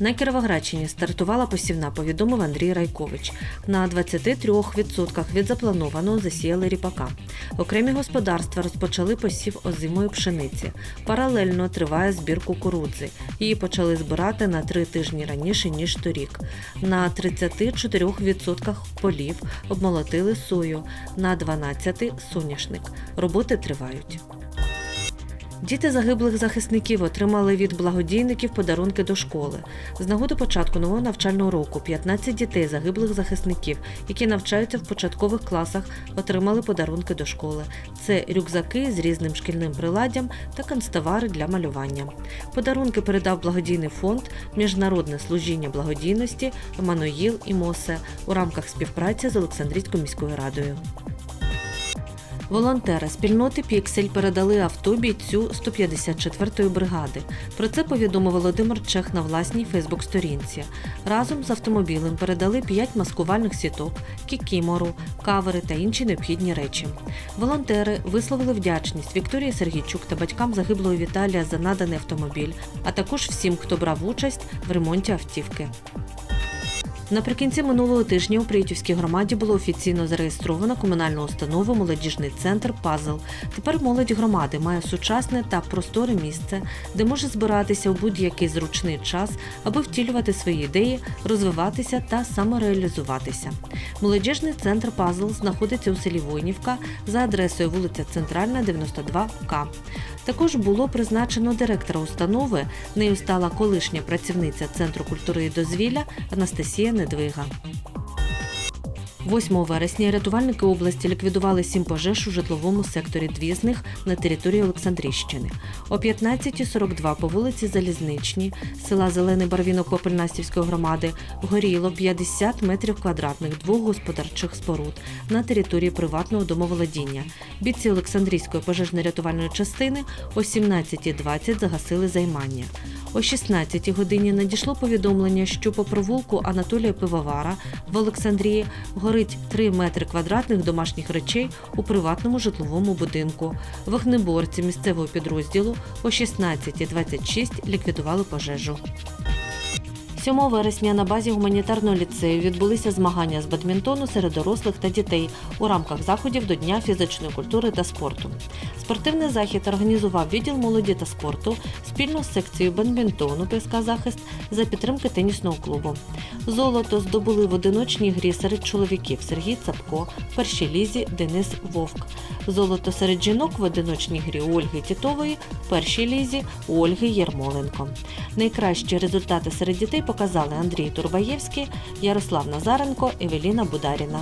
На Кіровоградщині стартувала посівна, повідомив Андрій Райкович. На 23% від запланованого засіяли ріпака. Окремі господарства розпочали посів озимої пшениці. Паралельно триває збір кукурудзи. Її почали збирати на три тижні раніше, ніж торік. На 34% полів обмолотили сою, на 12% – соняшник. Роботи тривають. Діти загиблих захисників отримали від благодійників подарунки до школи. З нагоди початку нового навчального року 15 дітей загиблих захисників, які навчаються в початкових класах, отримали подарунки до школи. Це рюкзаки з різним шкільним приладдям та канцтовари для малювання. Подарунки передав благодійний фонд Міжнародне служіння благодійності Еммануїл і Мосе у рамках співпраці з Олександрійською міською радою. Волонтери спільноти Піксель передали авто бійцю 154-ї бригади. Про це повідомив Володимир Чех на власній Фейсбук-сторінці. Разом з автомобілем передали 5 маскувальних сіток, кікімору, кавери та інші необхідні речі. Волонтери висловили вдячність Вікторії Сергійчук та батькам загиблого Віталія за наданий автомобіль, а також всім, хто брав участь в ремонті автівки. Наприкінці минулого тижня у Приютівській громаді було офіційно зареєстровано комунальну установу Молодіжний центр Пазл. Тепер молодь громади має сучасне та просторе місце, де може збиратися у будь-який зручний час, аби втілювати свої ідеї, розвиватися та самореалізуватися. Молодіжний центр Пазл знаходиться у селі Войнівка за адресою вулиця Центральна, 92К. Також було призначено директора установи. Нею стала колишня працівниця Центру культури і дозвілля Анастасія Недвига. 8 вересня рятувальники області ліквідували сім пожеж у житловому секторі. Дві з них на території Олександрійщини. О 15.42 по вулиці Залізничній, села Зелений Барвінок Попельнастівської громади, горіло 50 метрів квадратних двох господарчих споруд на території приватного домоволодіння. Бійці Олександрійської пожежно-рятувальної частини о 17.20 загасили займання. О 16 годині надійшло повідомлення, що по провулку Анатолія Пивовара в Олександрії горить 3 метри квадратних домашніх речей у приватному житловому будинку. Вогнеборці місцевого підрозділу о 16.26 ліквідували пожежу. 7 вересня на базі гуманітарного ліцею відбулися змагання з бадмінтону серед дорослих та дітей у рамках заходів до Дня фізичної культури та спорту. Спортивний захід організував відділ молоді та спорту спільно з секцією бадмінтону ПСК Захист за підтримки тенісного клубу. Золото здобули в одиночній грі серед чоловіків Сергій Цапко, першій лізі Денис Вовк. Золото серед жінок в одиночній грі Ольги Тітової, першій лізі у Ольги Єрмоленко. Найкращі результати серед дітей показали Андрій Турбаєвський, Ярослав Назаренко, Евеліна Бударіна.